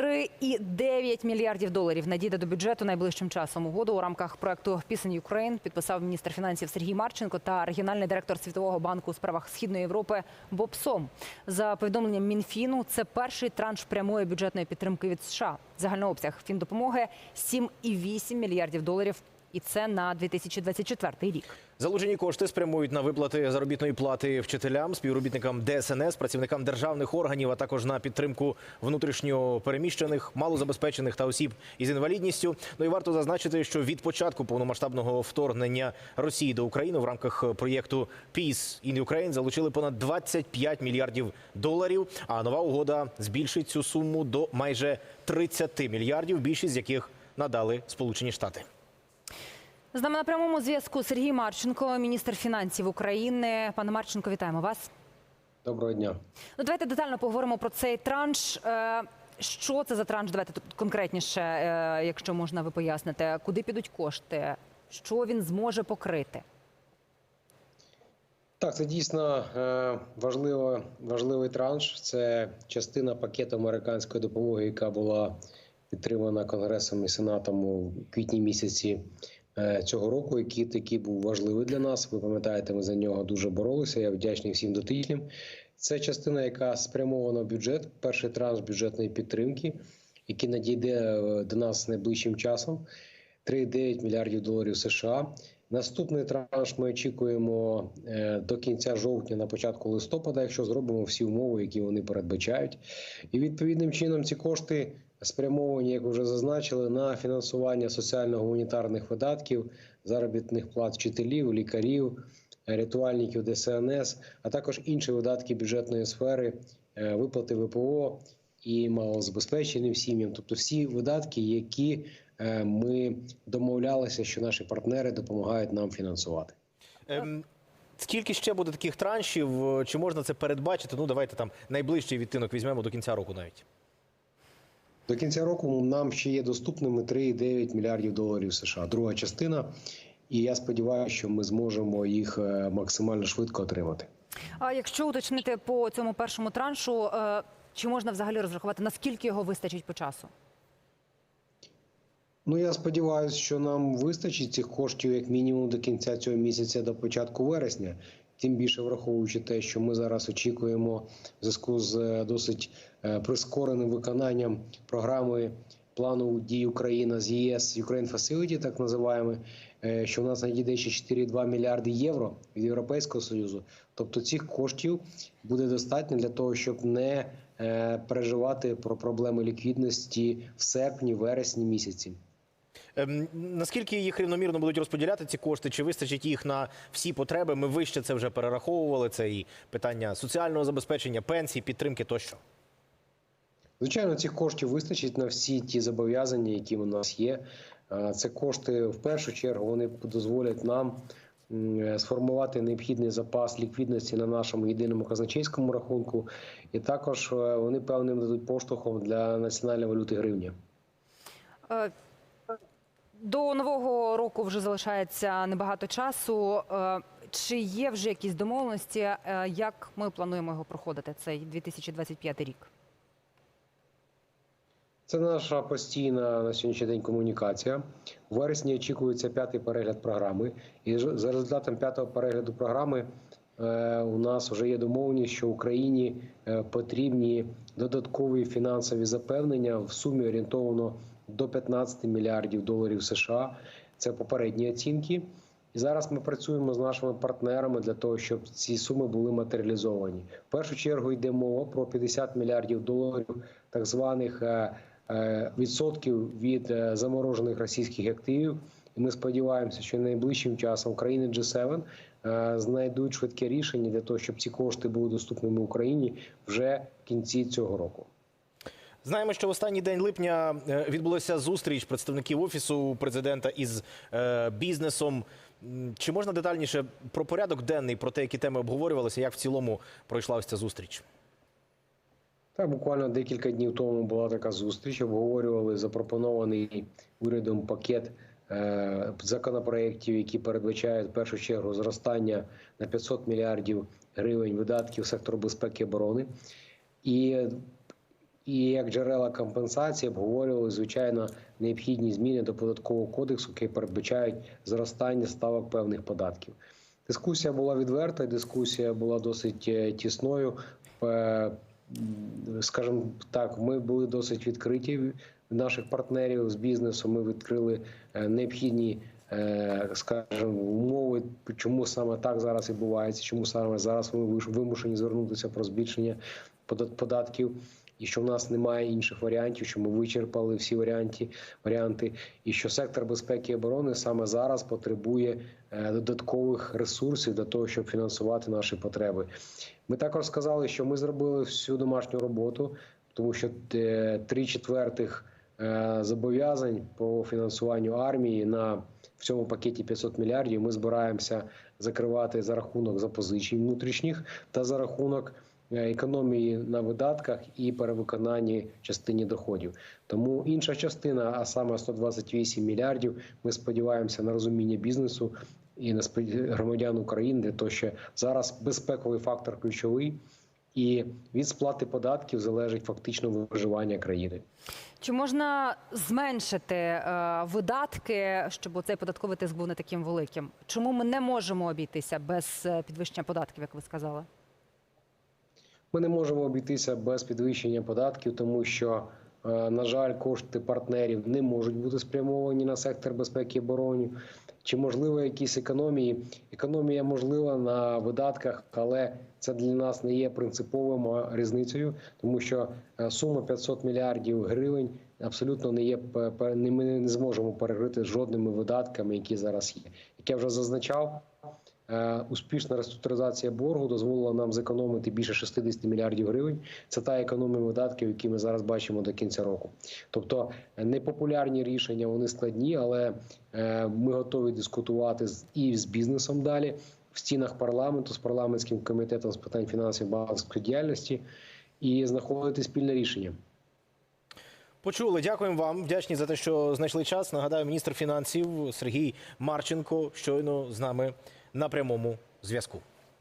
3,9 мільярдів доларів надійде до бюджету найближчим часом. Угоду у рамках проекту Пісень Україн підписав міністр фінансів Сергій Марченко та регіональний директор Світового банку у справах Східної Європи Боб Сом. За повідомленням Мінфіну, це перший транш прямої бюджетної підтримки від США. Загальний обсяг фіндопомоги 7,8 мільярдів доларів. І це на 2024 рік. Залучені кошти спрямують на виплати заробітної плати вчителям, співробітникам ДСНС, працівникам державних органів, а також на підтримку внутрішньо переміщених, малозабезпечених та осіб із інвалідністю. Ну і варто зазначити, що від початку повномасштабного вторгнення Росії до України в рамках проєкту Peace in Ukraine залучили понад 25 мільярдів доларів. А нова угода збільшить цю суму до майже 30 мільярдів, більшість з яких надали Сполучені Штати. З нами на прямому зв'язку Сергій Марченко, міністр фінансів України. Пане Марченко, вітаємо вас. Доброго дня. Ну, давайте детально поговоримо про цей транш. Е, Що це за транш? Давайте тут конкретніше, е, якщо можна ви поясните, куди підуть кошти, що він зможе покрити. Так, це дійсно е, важливо, важливий транш. Це частина пакету американської допомоги, яка була підтримана Конгресом і Сенатом у квітні місяці цього року, який такий був важливий для нас. Ви пам'ятаєте, ми за нього дуже боролися. Я вдячний всім дотичним. Це частина, яка спрямована в бюджет, перший транш бюджетної підтримки, який надійде е, до нас найближчим часом. 3,9 мільярдів доларів США. Наступний транш ми очікуємо е, до кінця жовтня, на початку листопада, якщо зробимо всі умови, які вони передбачають. І відповідним чином ці кошти спрямовані, як вже зазначили, на фінансування соціально-гуманітарних видатків, заробітних плат вчителів, лікарів, рятувальників ДСНС, а також інші видатки бюджетної сфери, е, виплати ВПО і малозабезпеченим сім'ям, тобто всі видатки, які е, ми домовлялися, що наші партнери допомагають нам фінансувати. Ем, Скільки ще буде таких траншів? Чи можна це передбачити? Ну давайте там найближчий відтинок візьмемо до кінця року навіть. До кінця року нам ще є доступними 3,9 мільярдів доларів США. Друга частина, і я сподіваюся, що ми зможемо їх е, максимально швидко отримати. А якщо уточнити по цьому першому траншу, е, чи можна взагалі розрахувати, наскільки його вистачить по часу? Ну я сподіваюся, що нам вистачить цих коштів як мінімум до кінця цього місяця, до початку вересня. Тим більше враховуючи те, що ми зараз очікуємо в зв'язку з е, досить е, прискореним виконанням програми плану дій Україна з ЄС Ukraine Facility, так називаємо, е, що в нас надійде ще 4,2 мільярди євро від Європейського союзу. Тобто цих коштів буде достатньо для того, щоб не переживати про проблеми ліквідності в серпні, вересні місяці. Ем, наскільки їх рівномірно будуть розподіляти ці кошти? Чи вистачить їх на всі потреби? Ми вище це вже перераховували. Це і питання соціального забезпечення, пенсій, підтримки тощо. Звичайно, цих коштів вистачить на всі ті зобов'язання, які у нас є. Е, Це кошти в першу чергу вони дозволять нам сформувати необхідний запас ліквідності на нашому єдиному казначейському рахунку, і також е, вони певним дадуть поштовхом для національної валюти гривня. До нового року вже залишається небагато часу. Е, Чи є вже якісь домовленості, е, як ми плануємо його проходити цей 2025 рік? Це наша постійна на сьогоднішній день комунікація. У вересні очікується п'ятий перегляд програми, і за результатом п'ятого перегляду програми е, у нас вже є домовленість, що Україні потрібні додаткові фінансові запевнення в сумі орієнтовано до 15 мільярдів доларів США. Це попередні оцінки. І зараз ми працюємо з нашими партнерами для того, щоб ці суми були матеріалізовані. В першу чергу йде мова про 50 мільярдів доларів так званих е, е, відсотків від е, заморожених російських активів. І ми сподіваємося, що найближчим часом країни G7 е, знайдуть швидке рішення для того, щоб ці кошти були доступними Україні вже в кінці цього року. Знаємо, що в останній день липня е, відбулася зустріч представників офісу президента із е, бізнесом. Чи можна детальніше про порядок денний, про те, які теми обговорювалися, як в цілому пройшла ось ця зустріч? Так, буквально декілька днів тому була така зустріч. Обговорювали запропонований урядом пакет е, законопроєктів, які передбачають в першу чергу зростання на 500 мільярдів гривень видатків сектору безпеки і оборони. І І як джерела компенсації обговорювали звичайно необхідні зміни до податкового кодексу, які передбачають зростання ставок певних податків. Дискусія була відверта, дискусія була досить е, тісною. Е, Скажімо так, ми були досить відкриті наших партнерів з бізнесу. Ми відкрили е, необхідні, скажімо, умови, чому саме так зараз відбувається, чому саме зараз ми вимушені звернутися про збільшення подат- податків. І що в нас немає інших варіантів, що ми вичерпали всі варіанти, варіанти, і що сектор безпеки і оборони саме зараз потребує е, додаткових ресурсів для того, щоб фінансувати наші потреби. Ми також сказали, що ми зробили всю домашню роботу, тому що е, три четвертих е, зобов'язань по фінансуванню армії на в цьому пакеті 500 мільярдів ми збираємося закривати за рахунок запозичень внутрішніх та за рахунок економії на видатках і перевиконанні частині доходів. Тому інша частина, а саме 128 мільярдів, ми сподіваємося на розуміння бізнесу і на громадян України для того, що зараз безпековий фактор ключовий. І від сплати податків залежить фактично виживання країни. Чи можна зменшити е, видатки, щоб цей податковий тиск був не таким великим? Чому ми не можемо обійтися без е, підвищення податків, як ви сказали? Ми не можемо обійтися без підвищення податків, тому що, е, на жаль, кошти партнерів не можуть бути спрямовані на сектор безпеки і оборони. Чи можливо якісь економії? Економія можлива на видатках, але це для нас не є принциповим різницею, тому що е, сума 500 мільярдів гривень абсолютно не є ми не зможемо перекрити жодними видатками, які зараз є. Як я вже зазначав, Успішна реструктуризація боргу дозволила нам зекономити більше 60 мільярдів гривень. Це та економія видатків, які ми зараз бачимо до кінця року. Тобто е, непопулярні рішення, вони складні, але е, ми готові дискутувати і з бізнесом далі в стінах парламенту з парламентським комітетом з питань фінансів банківської діяльності і знаходити спільне рішення. Почули, дякуємо вам. Вдячні за те, що знайшли час. Нагадаю, міністр фінансів Сергій Марченко щойно з нами на прямому зв'язку.